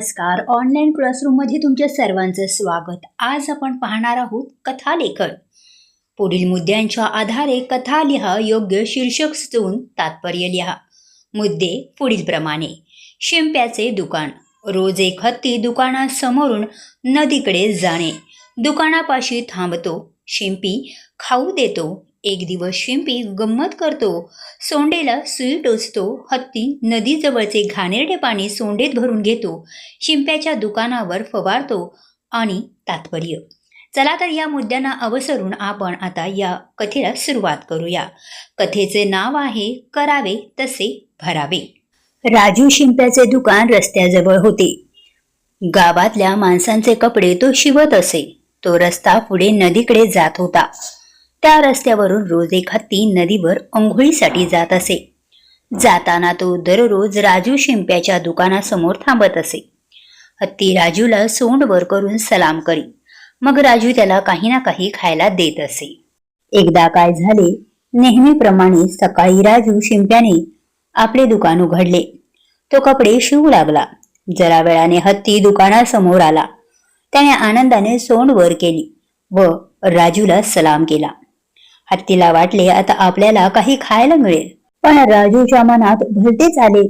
नमस्कार. ऑनलाईन क्लासरूममध्ये तुमच्या सर्वांचं स्वागत. आज आपण पाहणार आहोत कथालेखन पुढील मुद्द्यांच्या आधारे कथा लिहा योग्य शीर्षक सुचवून तात्पर्य लिहा. मुद्दे पुढीलप्रमाणे शिंप्याचे दुकान. रोज एक हत्ती दुकानासमोरून नदीकडे जाणे. दुकानापाशी थांबतो. शिंपी खाऊ देतो. एक दिवस शिंपी गंमत करतो. सोंडेला सुई टोचतो. हत्ती नदीजवळचे घाणेरडे पाणी सोंडेत भरून घेतो. शिंप्याच्या दुकानावर फवारतो आणि तात्पर्य. चला तर या मुद्द्यांना अवसरून आपण आता या कथेला सुरुवात करूया. कथेचे नाव आहे करावे तसे भरावे. राजू शिंप्याचे दुकान रस्त्याजवळ होते. गावातल्या माणसांचे कपडे तो शिवत असे. तो रस्ता पुढे नदीकडे जात होता. त्या रस्त्यावरून रोज एक हत्ती नदीवर अंघोळीसाठी जात असे. जाताना तो दररोज राजू शिंप्याच्या दुकानासमोर थांबत असे. हत्ती राजूला सोंड वर करून सलाम करी. मग राजू त्याला काही ना काही खायला देत असे. एकदा काय झाले नेहमीप्रमाणे सकाळी राजू शिंप्याने आपले दुकान उघडले. तो कपडे शिवू लागला. जरा वेळाने हत्ती दुकानासमोर आला. त्याने आनंदाने सोंड वर केली व राजूला सलाम केला. हत्तीला वाटले आता आपल्याला काही खायला मिळेल. पण राजूच्या मनात भलतेच आले.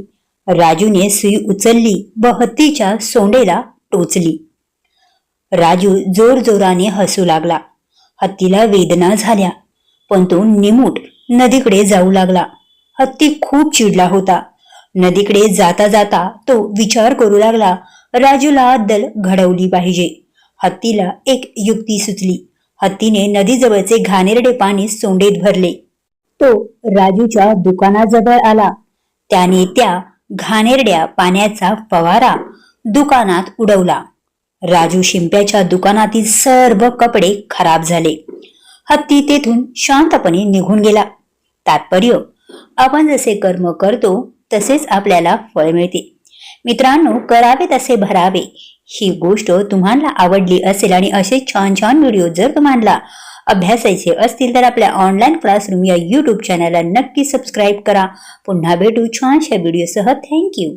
राजूने सुई उचलली व हत्तीच्या सोंडेला टोचली. राजू जोरजोराने हसू लागला. हत्तीला वेदना झाल्या पण तो निमूट नदीकडे जाऊ लागला. हत्ती खूप चिडला होता. नदीकडे जाता जाता तो विचार करू लागला राजूला अद्दल घडवली पाहिजे. हत्तीला एक युक्ती सुचली. हत्तीने नदीजवळचे घाणेरडे पाणी सोंडेत भरले. तो राजूच्या दुकानाजवळ आला. त्याने त्या घाणेरड्या पाण्याचा फवारा दुकानात उडवला. राजू शिंप्याच्या दुकानातील सर्व कपडे खराब झाले. हत्ती तेथून शांतपणे निघून गेला. तात्पर्य आपण जसे कर्म करतो तसेच आपल्याला फळ मिळते. मित्रांनो करावे तसे भरावे. ही गोष्ट तुम्हाला आवडली असेल आणि असे छान छान व्हिडिओ जर तुम्हाला अभ्यासायचे असतील तर आपल्या ऑनलाईन क्लासरूम या यूट्यूब चॅनलला नक्की सबस्क्राईब करा. पुन्हा भेटू छानशा व्हिडिओसह. थँक्यू